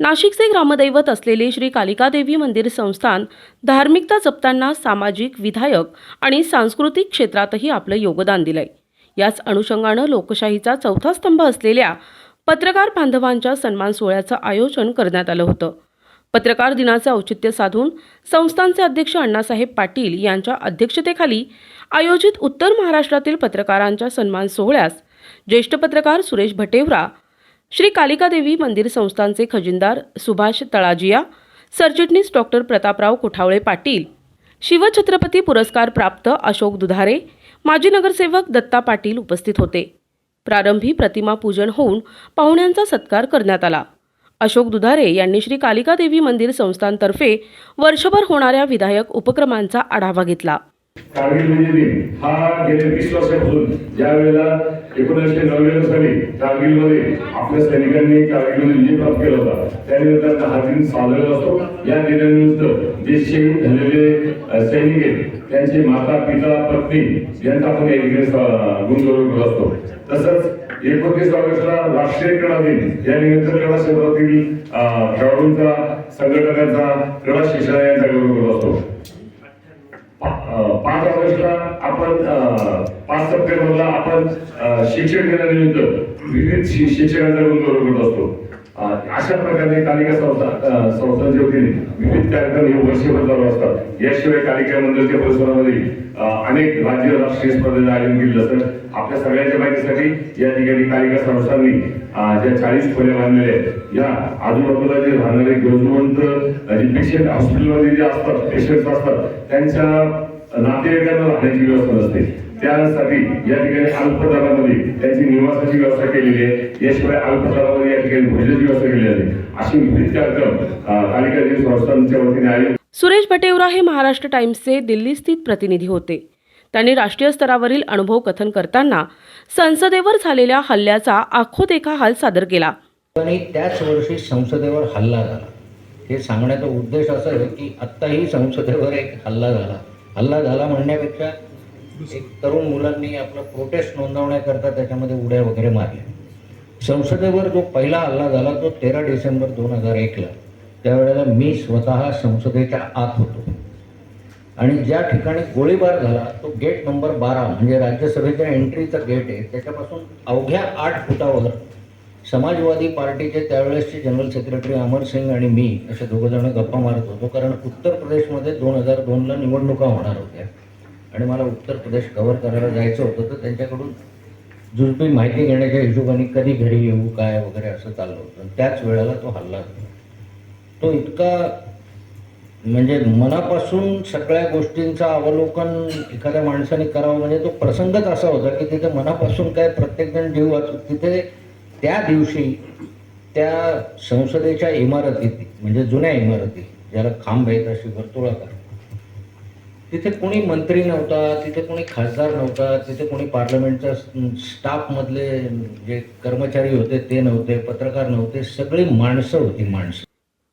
नाशिकचे ग्रामदैवत असलेले श्री कालिकादेवी मंदिर संस्थान धार्मिकता जपताना सामाजिक विधायक आणि सांस्कृतिक क्षेत्रातही आपलं योगदान दिलंय. याच अनुषंगानं लोकशाहीचा चौथा स्तंभ असलेल्या पत्रकार बांधवांच्या सन्मान सोहळ्याचं आयोजन करण्यात आलं होतं. पत्रकार दिनाचं औचित्य साधून संस्थानचे अध्यक्ष अण्णासाहेब पाटील यांच्या अध्यक्षतेखाली आयोजित उत्तर महाराष्ट्रातील पत्रकारांच्या सन्मान सोहळ्यास ज्येष्ठ पत्रकार सुरेश भटेवरा श्री कालिकादेवी मंदिर संस्थानचे खजिनदार सुभाष तळाजिया सरचिटणीस डॉक्टर प्रतापराव कोठावळे पाटील शिवछत्रपती पुरस्कार प्राप्त अशोक दुधारे माजी नगरसेवक दत्ता पाटील उपस्थित होते. प्रारंभी प्रतिमा पूजन होऊन पाहुण्यांचा सत्कार करण्यात आला. अशोक दुधारे यांनी श्री कालिकादेवी मंदिर संस्थानतर्फे वर्षभर होणाऱ्या विधायक उपक्रमांचा आढावा घेतला. कारगिल विजय दिन हा गेल्या वीस वर्षापासून ज्या वेळेला एकोणीसशे नव्याण्णव साली कारगिलमध्ये आपल्या सैनिकांनी कारगिलमध्ये विजय प्राप्त केला होता त्यानिमित्तानं हा दिन साजरा असतो. या दिनानिमित्त जे शहीद झालेले सैनिक आहेत त्यांचे माता पिता पत्नी यांचा आपण या ठिकाणी गुणगौरव करत असतो. तसंच एकोणतीस ऑगस्टला राष्ट्रीय क्रीडा दिन या निमित्त क्रीडा क्षेत्रातील खेळाडूंचा संघटकांचा क्रीडा शिक्षण यांचा गौरव करत असतो. अं, ऑगस्टला आपण पाच सप्टेंबरला आपण शिक्षण दिनानिमित्त विविध शिक्षकांचा गौरव करत असतो. अशा प्रकारे कालिका संस्था अं, संस्थांच्या वतीने विविध कार्यक्रम हे वर्षभर चालू असतात. याशिवाय कालिका मंदिरच्या परिसरामध्ये अनेक राज्य राष्ट्रीय स्पर्धेचं आयोजन केलं जातं आपल्या सगळ्यांच्या माहितीसाठी या ठिकाणी कालिका संस्थांनी ज्या चाळीस खोल्या बांधलेल्या आहेत या आजूबाजूला जे राहणारे गरजवंत जे पेशंट हॉस्पिटलमध्ये जे असतात पेशंट असतात त्यांच्या नातेवाईकांना राहण्याची व्यवस्था नसते. त्यासाठी या ठिकाणी अल्प दरामध्ये त्यांची निवासाची व्यवस्था केलेली आहे. याशिवाय अल्प दरामध्ये या ठिकाणी भोजनाची व्यवस्था केलेली आहे. अशी विविध कार्यक्रम देवी संस्थांच्या वतीने आयोजित सुरेश भटेवरा हे महाराष्ट्र टाइम्सचे दिल्ली स्थित प्रतिनिधी होते. त्यांनी राष्ट्रीय स्तरावरील अनुभव कथन करताना संसदेवर झालेल्या हल्ल्याचा आखोदेखा हाल सादर केला. आणि त्याच वर्षी संसदेवर हल्ला झाला. हे सांगण्याचा उद्देश असा आहे की आत्ताही संसदेवर एक हल्ला झाला. हल्ला झाला म्हणण्यापेक्षा एक तरुण मुलांनी आपलं प्रोटेस्ट नोंदवण्याकरता त्याच्यामध्ये उड्या वगैरे मारल्या. संसदेवर जो पहिला हल्ला झाला तो तेरा डिसेंबर दोन हजार एकला. त्यावेळेला मी स्वतः संसदेच्या आत होतो. आणि ज्या ठिकाणी गोळीबार झाला तो गेट नंबर बारा म्हणजे राज्यसभेच्या एंट्रीचा गेट आहे त्याच्यापासून अवघ्या आठ फुटावर समाजवादी पार्टीचे त्यावेळेसचे जनरल सेक्रेटरी अमर सिंग आणि मी असे दोघंजणं गप्पा मारत होतो. कारण उत्तर प्रदेशमध्ये दोन हजार दोनला निवडणुका होणार होत्या. आणि मला उत्तर प्रदेश कव्हर करायला जायचं होतं तर त्यांच्याकडून जुजबी माहिती घेण्याच्या हिशोबाने कधी घरी येऊ काय वगैरे असं चाललं होतं. त्याच वेळेला तो हल्ला तो इतका म्हणजे मनापासून सगळ्या गोष्टींचं अवलोकन एखाद्या माणसाने करावं म्हणजे तो प्रसंगच असा होता की तिथे मनापासून काय प्रत्येकजण जीव वाचू तिथे त्या दिवशी त्या संसदेच्या इमारतीत म्हणजे जुन्या इमारती ज्याला खांब आहेत अशी वर्तुळाकार तिथे कोणी मंत्री नव्हता तिथे कोणी खासदार नव्हता तिथे कोणी पार्लमेंटच्या स्टाफमधले जे कर्मचारी होते ते नव्हते पत्रकार नव्हते सगळी माणसं होती माणसं.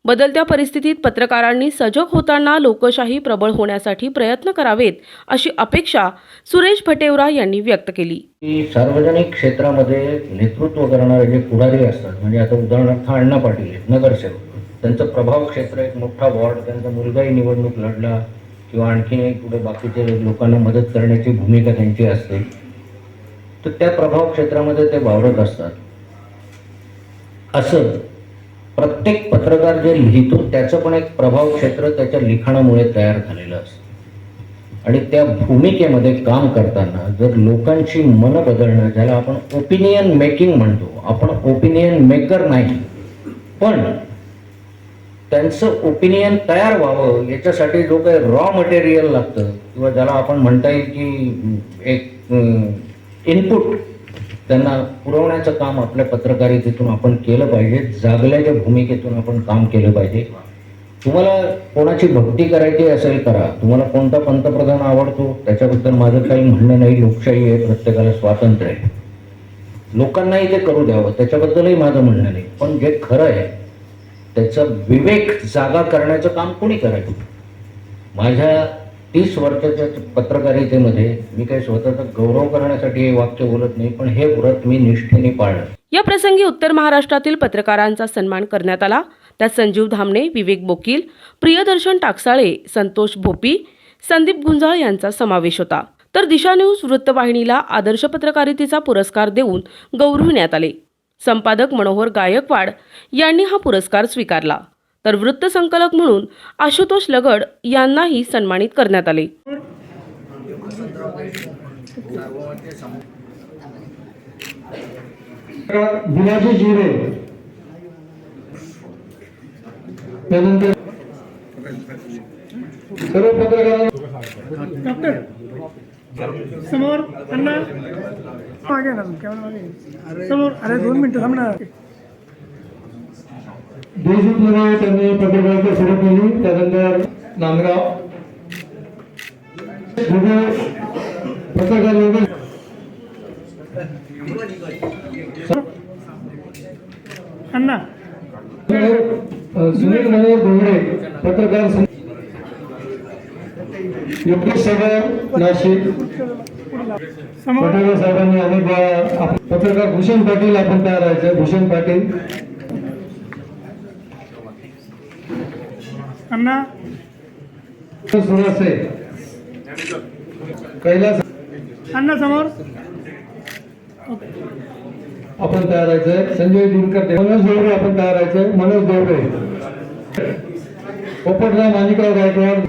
बदलत्या परिस्थितीत पत्रकारांनी सजग होताना लोकशाही प्रबळ होण्यासाठी प्रयत्न करावेत अशी अपेक्षा सुरेश भटेवरा यांनी व्यक्त केली. की सार्वजनिक क्षेत्रामध्ये नेतृत्व करणारे जे पुढारी असतात म्हणजे आता उदाहरणार्थ अण्णा पाटील आहेत नगरसेवक त्यांचं प्रभाव क्षेत्र एक मोठा वॉर्ड त्यांचा मुलगाही निवडणूक लढला किंवा आणखीनही पुढे बाकीचे लोकांना मदत करण्याची भूमिका त्यांची असते तर त्या प्रभाव क्षेत्रामध्ये ते वावरत असतात. असं प्रत्येक पत्रकार जे लिहितो त्याचं पण एक प्रभाव क्षेत्र त्याच्या लिखाणामुळे तयार झालेलं असतं. आणि त्या भूमिकेमध्ये काम करताना जर लोकांची मनं बदलणं ज्याला आपण ओपिनियन मेकिंग म्हणतो आपण ओपिनियन मेकर नाही पण त्यांचं ओपिनियन तयार व्हावं याच्यासाठी जो काही रॉ मटेरियल लागतं किंवा ज्याला आपण म्हणता येईल की एक इनपुट त्यांना पुरवण्याचं काम आपल्या पत्रकारितेतून आपण केलं पाहिजे जागल्याच्या भूमिकेतून आपण काम केलं पाहिजे. तुम्हाला कोणाची भक्ती करायची असेल करा. तुम्हाला कोणता पंतप्रधान आवडतो त्याच्याबद्दल माझं काही म्हणणं नाही. लोकशाही आहे प्रत्येकाला स्वातंत्र्य आहे. लोकांनाही ते करू द्यावं त्याच्याबद्दलही माझं म्हणणं नाही. पण जे खरं आहे त्याचा विवेक जागा करण्याचं काम कोणी करायचं? माझ्या तीस वर्षाच्या पत्रकारितेमध्ये मी काही स्वतःचा गौरव करण्यासाठी हे वाक्य बोलत नाही पण हे व्रत मी निष्ठेने पाळलं. या प्रसंगी उत्तर महाराष्ट्रातील पत्रकारांचा सन्मान करण्यात आला. त्यात संजीव धामणे विवेक बोकील प्रियदर्शन टाकसाळे संतोष भोपी संदीप गुंजाळ यांचा समावेश होता. तर दिशा न्यूज वृत्तवाहिनीला आदर्श पत्रकारितेचा पुरस्कार देऊन गौरविण्यात आले. संपादक मनोहर गायकवाड यांनी हा पुरस्कार स्वीकारला. तर वृत्तसंकलक म्हणून आशुतोष लगड यांनाही सन्मानित करण्यात आले. गुलाबी जिरे. त्यानंतर सर्व पत्रकारांना समोर अण्णा मागे ना समोर अरे दोन मिनिटं थांब ना देशमुखमध्ये त्यांनी पत्रकारिता सुरू केली त्यानंतर नांदगाव पत्रकार सुनील मनोहर डोंगरे पत्रकार योगेश सागर नाशिक पटेल साहेबांनी अनेक पत्रकार भूषण पाटील आपण तयार राहायचं भूषण पाटील. अण्णा. कैलास अण्णा समोर. आपण तयार राहायचंय संजय दिनकर मनोज देवरे आपण तयार राहायचंय मनोज देवरे. पोपटराव माणिकराव गायकवाड.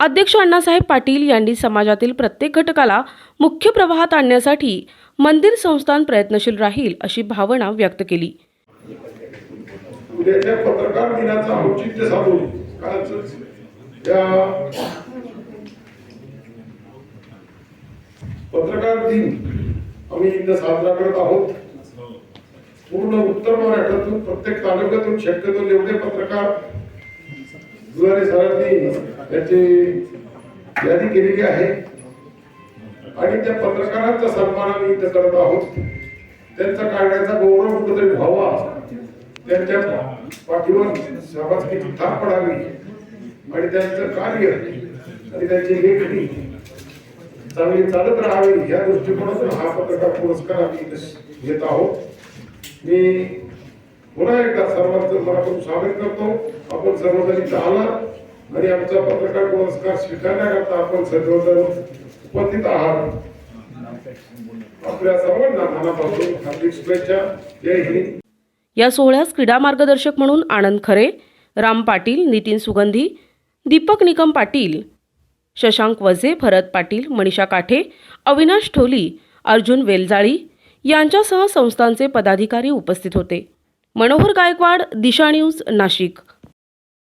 अध्यक्ष अण्णासाहेब पाटील यांनी समाजातील प्रत्येक घटकाला मुख्य प्रवाहात आणण्यासाठी मंदिर संस्थान प्रयत्नशील राहील अशी भावना व्यक्त केली. उद्याच्या पत्रकार दिनाचं औचित्य साधून कालच त्या पत्रकार दिन आम्ही इथं साजरा करत आहोत. पूर्ण उत्तर महाराष्ट्रातून प्रत्येक तालुक्यातून शक्यतो जेवढे पत्रकार दुधारे सरांनी त्याची यादी केलेली आहे. आणि त्या पत्रकारांचा सन्मान आम्ही इथं करत आहोत. त्यांचा काढण्याचा गौरव कुठेतरी व्हावा. त्यांच्या पाठीवर शाबासकीची थाप पडावी. आणि त्यांचं कार्य आणि त्यांची लेखणी चांगली चालत राहावी. या दृष्टिकोनातून हा पत्रकार पुरस्कार आम्ही घेत आहोत. मी पुन्हा एकदा सर्वांचं मनापासून स्वागत करतो. आपण सर्वजणी आला आणि आमचा पत्रकार पुरस्कार स्वीकारण्याकरता आपण सर्वजण उपस्थित आहात. आपल्या सर्वांना मनापासून हार्दिक शुभेच्छा. जय हिंद. या सोहळ्यास क्रीडा मार्गदर्शक म्हणून आनंद खरे राम पाटील नितीन सुगंधी दीपक निकम पाटील शशांक वझे भरत पाटील मनीषा काठे अविनाश ठोली अर्जुन वेलजाळी यांच्यासह संस्थांचे पदाधिकारी उपस्थित होते. मनोहर गायकवाड दिशा न्यूज नाशिक.